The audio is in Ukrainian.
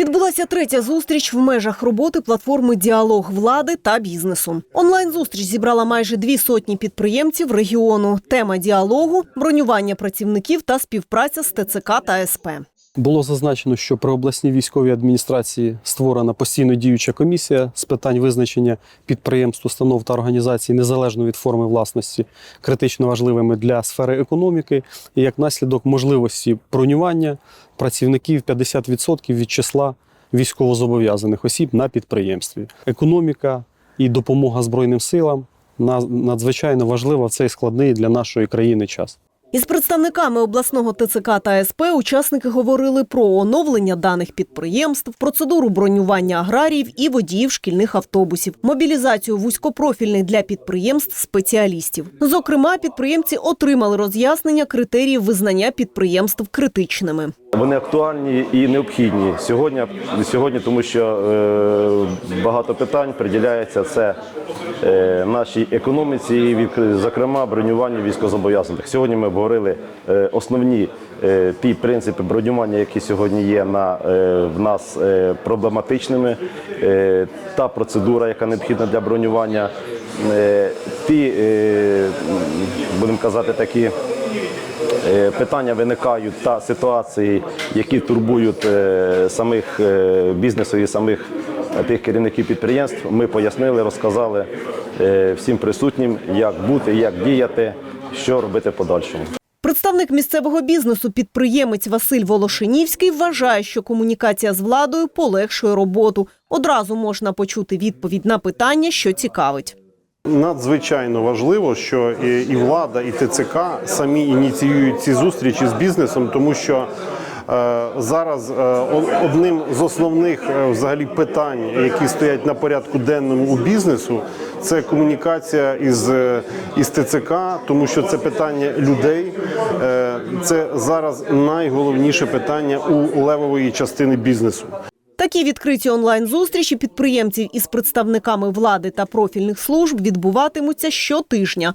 Відбулася третя зустріч в межах роботи платформи Діалог влади та бізнесу. Онлайн зустріч зібрала майже дві сотні підприємців регіону. Тема діалогу бронювання працівників та співпраця з ТЦК та СП. Було зазначено, що при обласній військовій адміністрації створена постійно діюча комісія з питань визначення підприємств, установ та організацій незалежно від форми власності, критично важливими для сфери економіки, і як наслідок можливості бронювання працівників 50% від числа військовозобов'язаних осіб на підприємстві. Економіка і допомога Збройним силам на- надзвичайно важлива в цей складний для нашої країни час. Із представниками обласного ТЦК та СП учасники говорили про оновлення даних підприємств, процедуру бронювання аграріїв і водіїв шкільних автобусів, мобілізацію вузькопрофільних для підприємств спеціалістів. Зокрема, підприємці отримали роз'яснення критеріїв визнання підприємств критичними. Вони актуальні і необхідні сьогодні, сьогодні тому що е, багато питань приділяється це е, нашій економіці, і зокрема бронюванню військовозобов'язаних. Сьогодні ми обговорили е, основні е, ті принципи бронювання, які сьогодні є на, е, в нас проблематичними, та процедура, яка необхідна для бронювання, ті, будемо казати, такі. Питання виникають та ситуації, які турбують самих бізнесу і самих тих керівників підприємств. Ми пояснили, розказали всім присутнім, як бути, як діяти, що робити в подальшому. Представник місцевого бізнесу, підприємець Василь Волошинівський, вважає, що комунікація з владою полегшує роботу. Одразу можна почути відповідь на питання, що цікавить. Надзвичайно важливо, що і влада, і ТЦК самі ініціюють ці зустрічі з бізнесом, тому що зараз е, одним з основних е, взагалі питань, які стоять на порядку денному у бізнесу, це комунікація із, е, із ТЦК, тому що це питання людей. Е, це зараз найголовніше питання у левової частини бізнесу. Такі відкриті онлайн-зустрічі підприємців із представниками влади та профільних служб відбуватимуться щотижня.